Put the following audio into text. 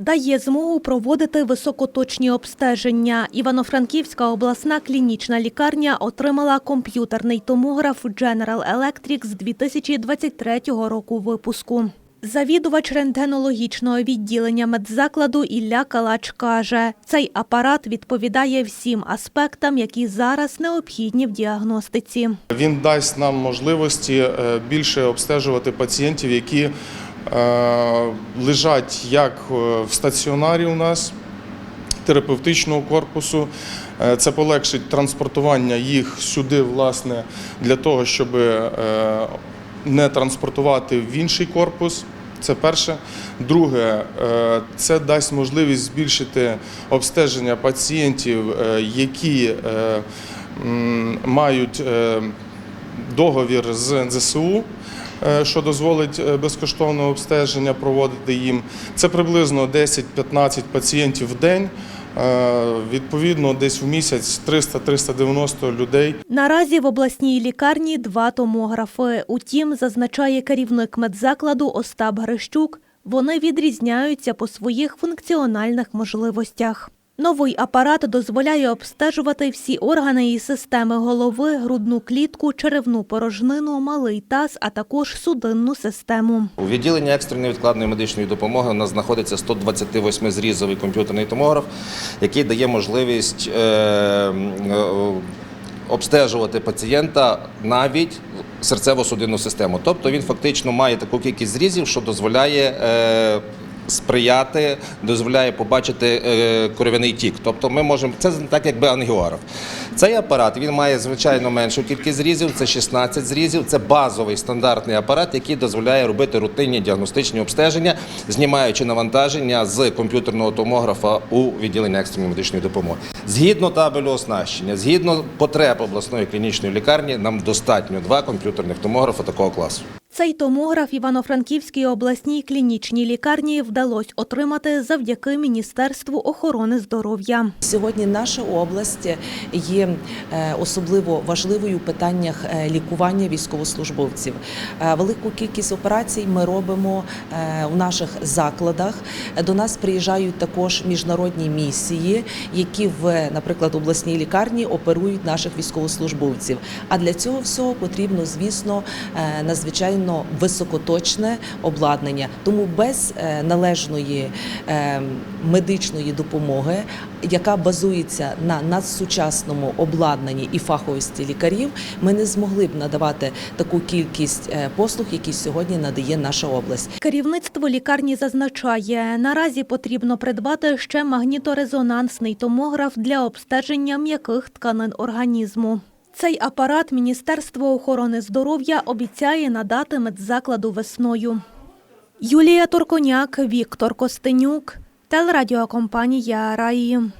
дає змогу проводити високоточні обстеження. Івано-Франківська обласна клінічна лікарня отримала комп'ютерний томограф General Electric з 2023 року випуску. Завідувач рентгенологічного відділення медзакладу Ілля Калач каже, цей апарат відповідає всім аспектам, які зараз необхідні в діагностиці. Він дасть нам можливості е, більше обстежувати пацієнтів, які лежать як е, в стаціонарі у нас терапевтичного корпусу. Е, Це полегшить транспортування їх сюди, власне, для того, щоб е, не транспортувати в інший корпус. Це перше. Друге, е, це дасть можливість збільшити обстеження пацієнтів, е, які е, мають е, договір з НЗСУ, е, що дозволить е, безкоштовне обстеження проводити їм. Це приблизно 10-15 пацієнтів в день. Е, Відповідно, десь в місяць 300-390 людей. Наразі в обласній лікарні два томографи. Утім, зазначає керівник медзакладу Остап Грищук, вони відрізняються по своїх функціональних можливостях. Новий апарат дозволяє обстежувати всі органи і системи голови, грудну клітку, черевну порожнину, малий таз, а також судинну систему. У відділенні екстреної відкладної медичної допомоги у нас знаходиться 128 зрізовий комп'ютерний томограф, який дає можливість е, е, обстежувати пацієнта навіть серцево-судинну систему. Тобто він фактично має таку кількість зрізів, що дозволяє. Сприяти дозволяє побачити е, кров'яний тік. Тобто ми можемо це так, якби ангіограф. Цей апарат він має звичайно меншу кількість зрізів, це 16 зрізів. Це базовий стандартний апарат, який дозволяє робити рутинні діагностичні обстеження, знімаючи навантаження з комп'ютерного томографа у відділенні екстреної медичної допомоги. Згідно табелю оснащення, згідно потреб обласної клінічної лікарні, нам достатньо два комп'ютерних томографа такого класу. Цей томограф Івано-Франківській обласній клінічній лікарні вдалося отримати завдяки Міністерству охорони здоров'я. Сьогодні наша область є е, особливо важливою в питаннях е, лікування військовослужбовців. Е, Велику кількість операцій ми робимо в наших закладах. До нас приїжджають також міжнародні місії, які в, наприклад, обласній лікарні оперують наших військовослужбовців. А для цього всього потрібно, звісно, е, надзвичайно високоточне обладнання. Тому без е, належної е, медичної допомоги, яка базується на надсучасному обладнанні і фаховості лікарів, ми не змогли б надавати таку кількість е, послуг, які сьогодні надає наша область. Керівництво лікарні зазначає, наразі потрібно придбати ще магніторезонансний томограф для обстеження м'яких тканин організму. Цей апарат Міністерство охорони здоров'я обіцяє надати медзакладу весною. Юлія Торконяк, Віктор Костенюк, телерадіокомпанія Раї.